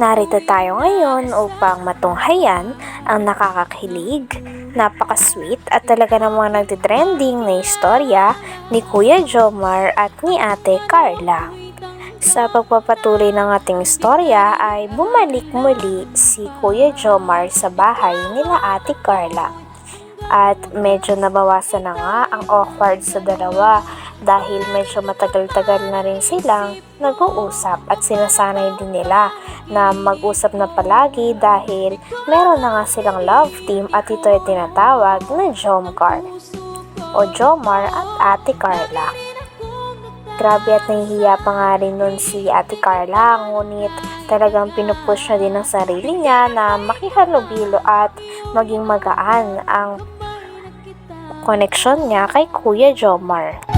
Narito tayo ngayon upang matunghayan ang nakakakilig, napaka-sweet at talaga namang nagtitrending na istorya ni Kuya Jomar at ni Ate Carla. Sa pagpapatuloy ng ating istorya ay bumalik muli si Kuya Jomar sa bahay nila Ate Carla. At medyo nabawasan na nga ang awkward sa dalawa dahil medyo matagal-tagal na rin silang nag-uusap at sinasanay din nila na mag-usap na palagi dahil meron na nga silang love team at ito ay tinatawag na Jomcar o Jomar at Ate Carla. Grabe at nahihiya pa nga rin nun si Ate Carla, ngunit talagang pinupush niya din ang sarili niya na makihalubilo at maging magaan ang koneksyon niya kay Kuya Jomar.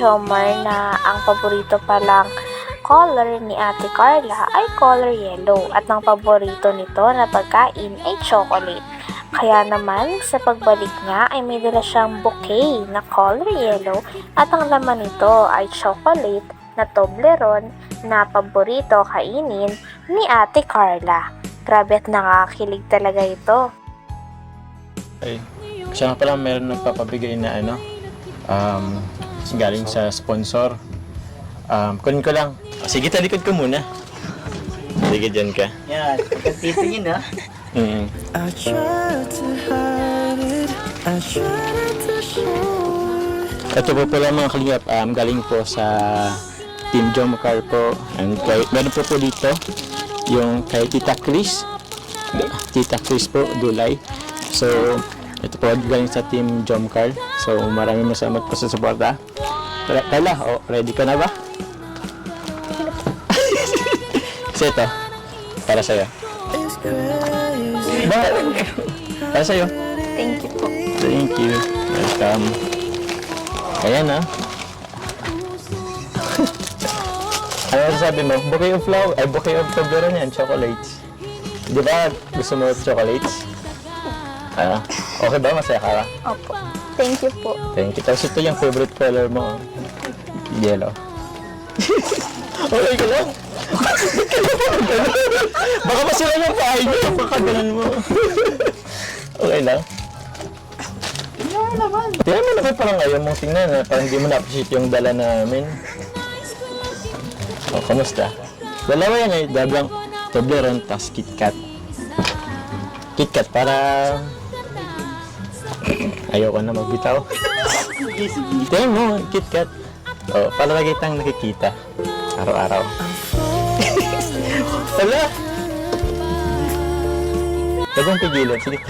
Jomar na ang paborito palang color ni Ate Carla ay color yellow at ang paborito nito na pagkain ay chocolate. Kaya naman sa pagbalik niya ay may dala siyang bouquet na color yellow at ang laman nito ay chocolate na Toblerone na paborito kainin ni Ate Carla. Grabe at nakakakilig talaga ito. Ay, siya nga pala meron nagpapabigay na ano, um, galing sa sponsor. Um, kunin ko lang. Ah, Sige, talikod ko muna. Sige, dyan ka. Yan, pagtitingin ha. Mm. I tried to hide it, I tried to show it. Ito po pala mga kalingap, um, galing po sa Team John po. And kay, meron po po dito yung kay Tita Chris. Tita Chris po, Dulay. So, ito po galing sa Team John Carl. So, maraming masalamat po sa suporta. Carla, oh, ready ka na ba? Kasi ito, para sa'yo. Ba? Para sa'yo. Thank you po. Thank you. Welcome. Ayan ah. ano sabi mo? Bouquet of flower, ay bouquet of Toblerone yan, chocolates. Di ba gusto mo chocolates? Ano? Okay ba? Masaya ka ba? Opo. Thank you po. Thank you. Tapos ito yung favorite color mo. oh. Yellow. okay ka lang. Baka masira yung pahay niyo. Baka ganun mo. okay lang. Tingnan mo naman parang ayaw mong tingnan na parang hindi mo na-appreciate yung dala namin. O, kamusta? Dalawa yan eh, dablang Toblerone tas KitKat. KitKat para... Ayoko na magbitaw. Tingnan mo, KitKat. Oh, para lagi tayong nakikita. Araw-araw. Wala! Huwag mong pigilan. Sige.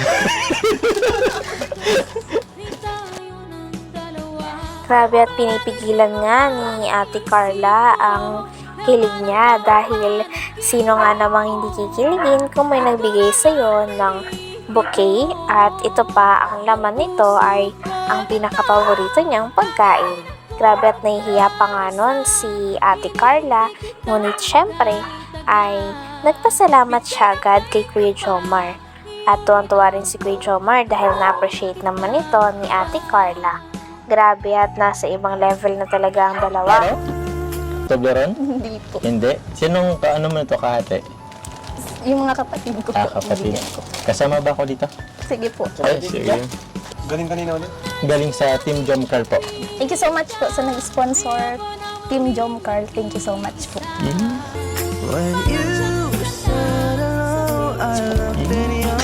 Grabe at pinipigilan nga ni Ate Carla ang kilig niya dahil sino nga namang hindi kikiligin kung may nagbigay sa'yo ng bouquet at ito pa ang laman nito ay ang pinakapaborito niyang pagkain. Grabe at nahihiya pa nga nun si Ate Carla ngunit syempre ay nagpasalamat siya agad kay Kuya Jomar. At tuwan-tuwa rin si Kuya Jomar dahil na-appreciate naman ito ni Ate Carla. Grabe at nasa ibang level na talaga ang dalawa. Toblerone? Hindi po. Hindi. Sinong kaano mo ito kahate? Yung mga kapatid ko Ah, po. kapatid. ko. Kasama ba ako dito? Sige po. Ay, sige. Galing kanina ulit? Galing sa Team Jomcar po. Thank you so much po sa nag-sponsor. Team Jom Carl, thank you so much po. When you said hello, I looked in your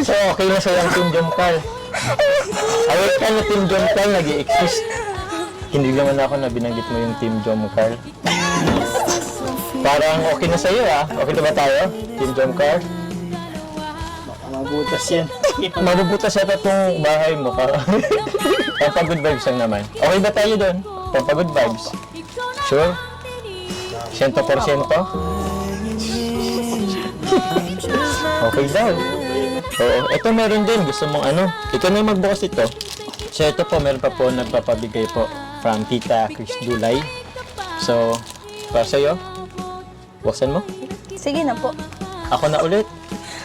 So, okay na sa'yo ang Team Jomcar. Awit ka na Team Jomcar, nag exist Hindi naman ako na binanggit mo yung Team Jomcar. Parang okay na sa'yo ah. Okay na ba tayo? Team Jomcar? Mabutas yan. Mabubutas yata itong bahay mo. Pampagod vibes lang naman. Okay ba tayo doon? Pampagod vibes? Sure? 100%? okay daw. Oo. Ito meron din. Gusto mong ano? Ikaw na yung magbukas ito. So ito po, meron pa po nagpapabigay po from Tita Chris Dulay. So, para sa'yo, buksan mo. Sige na po. Ako na ulit.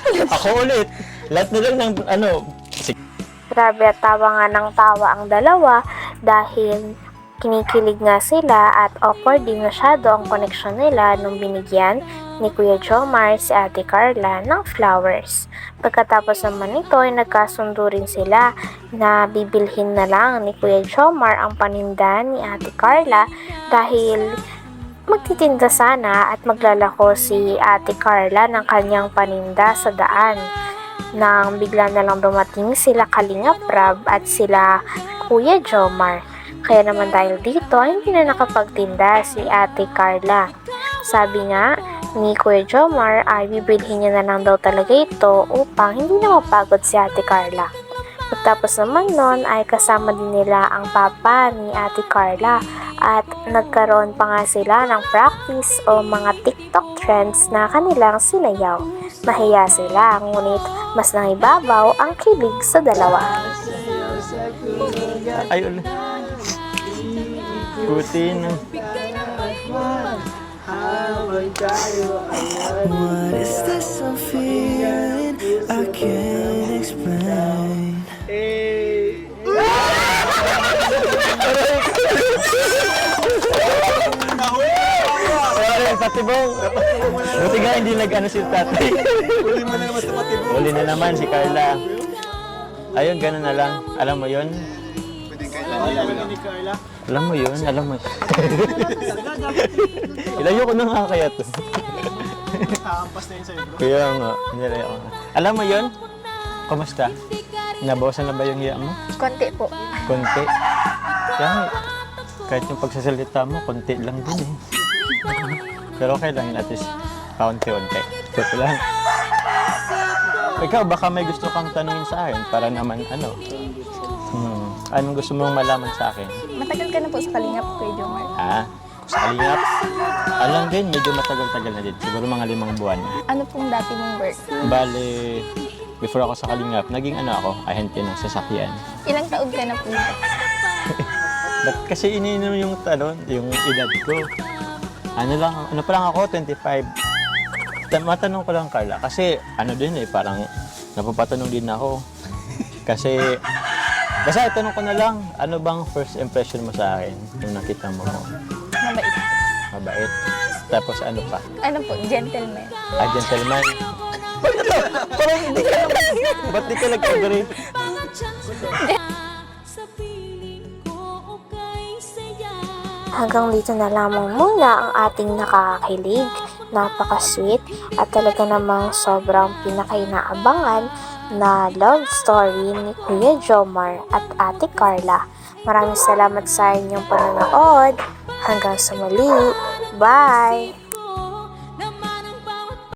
Ako ulit. Lahat na lang ng ano. Sige. Grabe at tawa nga ng tawa ang dalawa dahil kinikilig nga sila at awkward din masyado ang connection nila nung binigyan ni Kuya Jomar si Ate Carla ng flowers. Pagkatapos naman nito ay nagkasundo rin sila na bibilhin na lang ni Kuya Jomar ang paninda ni Ate Carla dahil magtitinda sana at maglalako si Ate Carla ng kanyang paninda sa daan nang bigla na lang dumating sila Kalinga Prab at sila Kuya Jomar. Kaya naman dahil dito, hindi na nakapagtinda si Ate Carla. Sabi nga ni Kuya Jomar ay bibilhin niya na lang daw talaga ito upang hindi na mapagod si Ate Carla. Pagtapos naman nun ay kasama din nila ang papa ni Ate Carla at nagkaroon pa nga sila ng practice o mga TikTok trends na kanilang sinayaw. Mahiya sila, ngunit mas nangibabaw ang kilig sa dalawa. Ay, ulit. Buti na. What is this I'm feeling? I can't explain. Sorry, patibong. Buti nga hindi nag-ano si tatay. Uli mo na naman sa patibong. Uli na naman si Carla. Ayun, ganun na lang. Alam mo yun? Pwede kayo lang ni Carla. Alam mo yun? Alam mo Ilayo ko na nga kaya to. Kakampas na yun sa'yo bro. Kaya nga, nilayo ko na. Alam mo yun? Kumusta? Nabawasan na ba yung hiya mo? Konti po. Konti. Kaya nga, kahit yung pagsasalita mo, konti lang din eh. Pero okay lang yun, at least paunti-unti. Joke lang. Ikaw, baka may gusto kang tanungin sa akin para naman ano. Hmm, anong gusto mong malaman sa akin? Matagal ka na po sa Kalingap, Kuya Jomar. Ah, sa kalingap. Alam din, medyo matagal-tagal na din. Siguro mga limang buwan. Ano pong dati mong work? Bale, before ako sa kalingap, naging ano ako, ahente ng sasakyan. Ilang taon ka na po? Ba't kasi iniinom yung ano, yung edad ko? Ano lang, ano pa lang ako, 25. Ta- Matanong ko lang, Carla, kasi ano din eh, parang napapatanong din ako. Kasi, basta itanong ko na lang, ano bang first impression mo sa akin nung nakita mo ko? Mabait. Mabait. Tapos ano pa? Ano po, gentleman. Ah, gentleman. Ba't ito? Parang hindi ka Ba't di ka nag-agree? Hanggang dito na lamang muna ang ating nakakakilig, napaka-sweet at talaga namang sobrang pinakainaabangan na love story ni Kuya Jomar at Ate Carla. Maraming salamat sa inyong panonood. Hanggang sa muli. Bye!